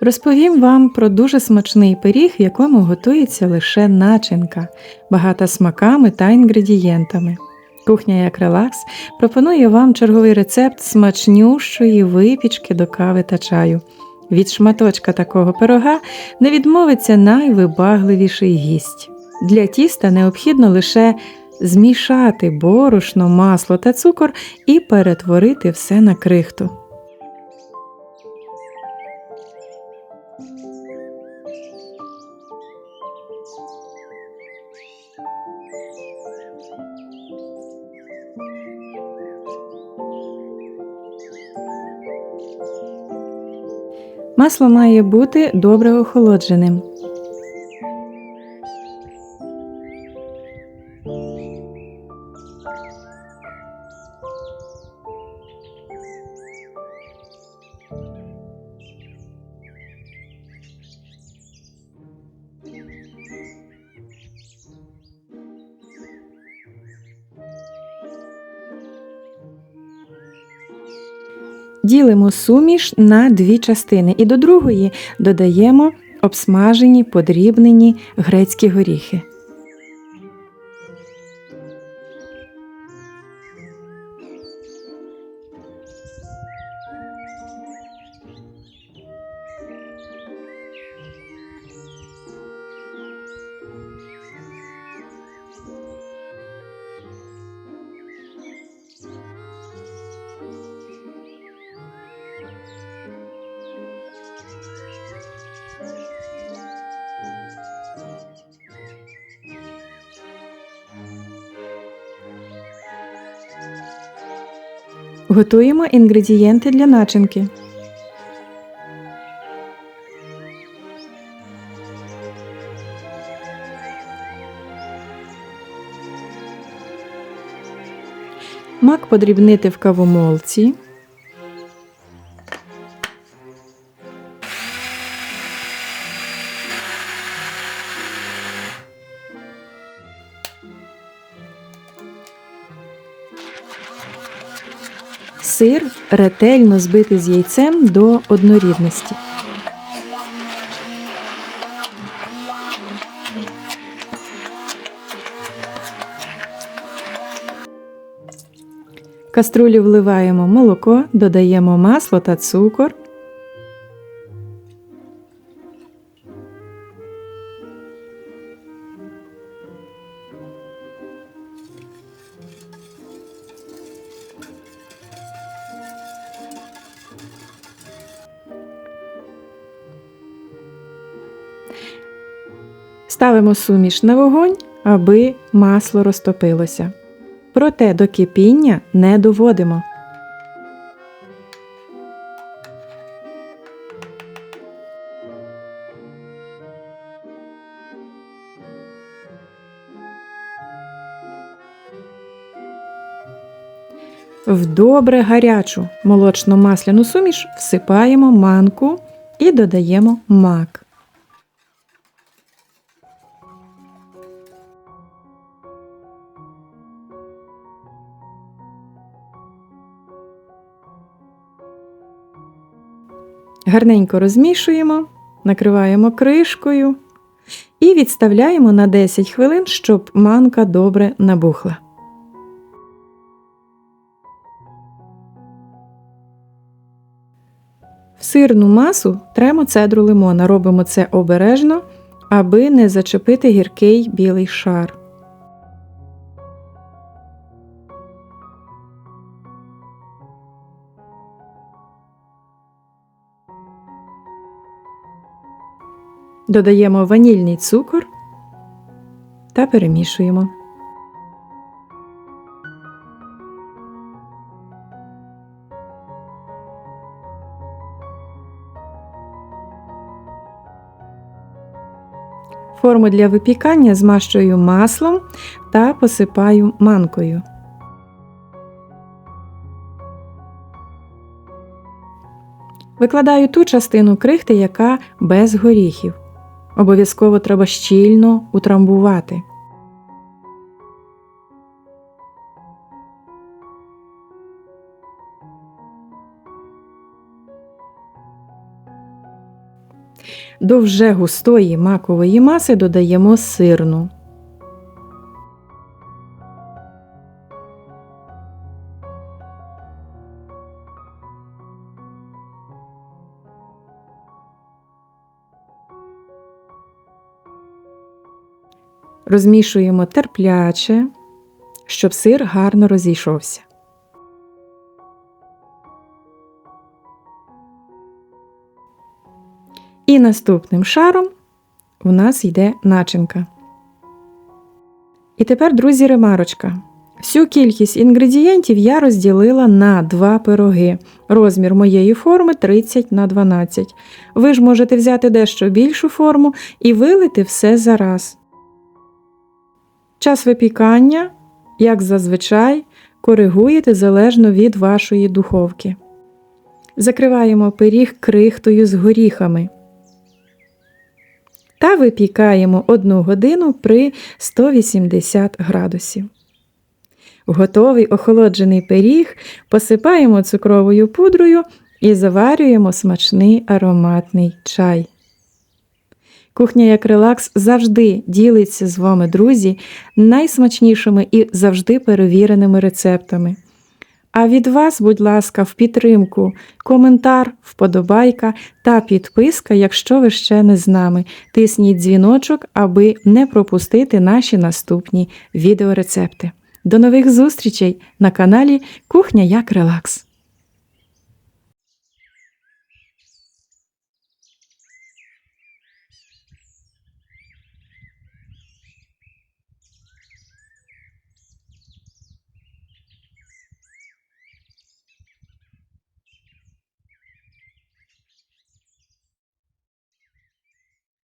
Розповім вам про дуже смачний пиріг, в якому готується лише начинка, багата смаками та інгредієнтами. Кухня як релакс пропонує вам черговий рецепт смачнющої випічки до кави та чаю. Від шматочка такого пирога не відмовиться найвибагливіший гість. Для тіста необхідно лише змішати борошно, масло та цукор і перетворити все на крихту. Масло має бути добре охолодженим. Ділимо суміш на дві частини і до другої додаємо обсмажені подрібнені грецькі горіхи. Готуємо інгредієнти для начинки. Мак подрібнити в кавомолці. Сир ретельно збити з яйцем до однорідності. Каструлю вливаємо молоко, додаємо масло та цукор. Ставимо суміш на вогонь, аби масло розтопилося. Проте до кипіння не доводимо. В добре гарячу молочно-масляну суміш всипаємо манку і додаємо мак. Гарненько розмішуємо, накриваємо кришкою і відставляємо на 10 хвилин, щоб манка добре набухла. В сирну масу тремо цедру лимона. Робимо це обережно, аби не зачепити гіркий білий шар. Додаємо ванільний цукор та перемішуємо. Форму для випікання змащую маслом та посипаю манкою. Викладаю ту частину крихти, яка без горіхів. Обов'язково треба щільно утрамбувати. До вже густої макової маси додаємо сирну. Розмішуємо терпляче, щоб сир гарно розійшовся. І наступним шаром у нас йде начинка. І тепер, друзі, ремарочка. Всю кількість інгредієнтів я розділила на два пироги. Розмір моєї форми 30 на 12. Ви ж можете взяти дещо більшу форму і вилити все зараз. Час випікання, як зазвичай, коригуєте залежно від вашої духовки. Закриваємо пиріг крихтою з горіхами та випікаємо 1 годину при 180 градусів. Готовий охолоджений пиріг посипаємо цукровою пудрою і заварюємо смачний ароматний чай. Кухня як релакс завжди ділиться з вами, друзі, найсмачнішими і завжди перевіреними рецептами. А від вас, будь ласка, в підтримку, коментар, вподобайка та підписка, якщо ви ще не з нами. Тисніть дзвіночок, аби не пропустити наші наступні відеорецепти. До нових зустрічей на каналі Кухня як Релакс.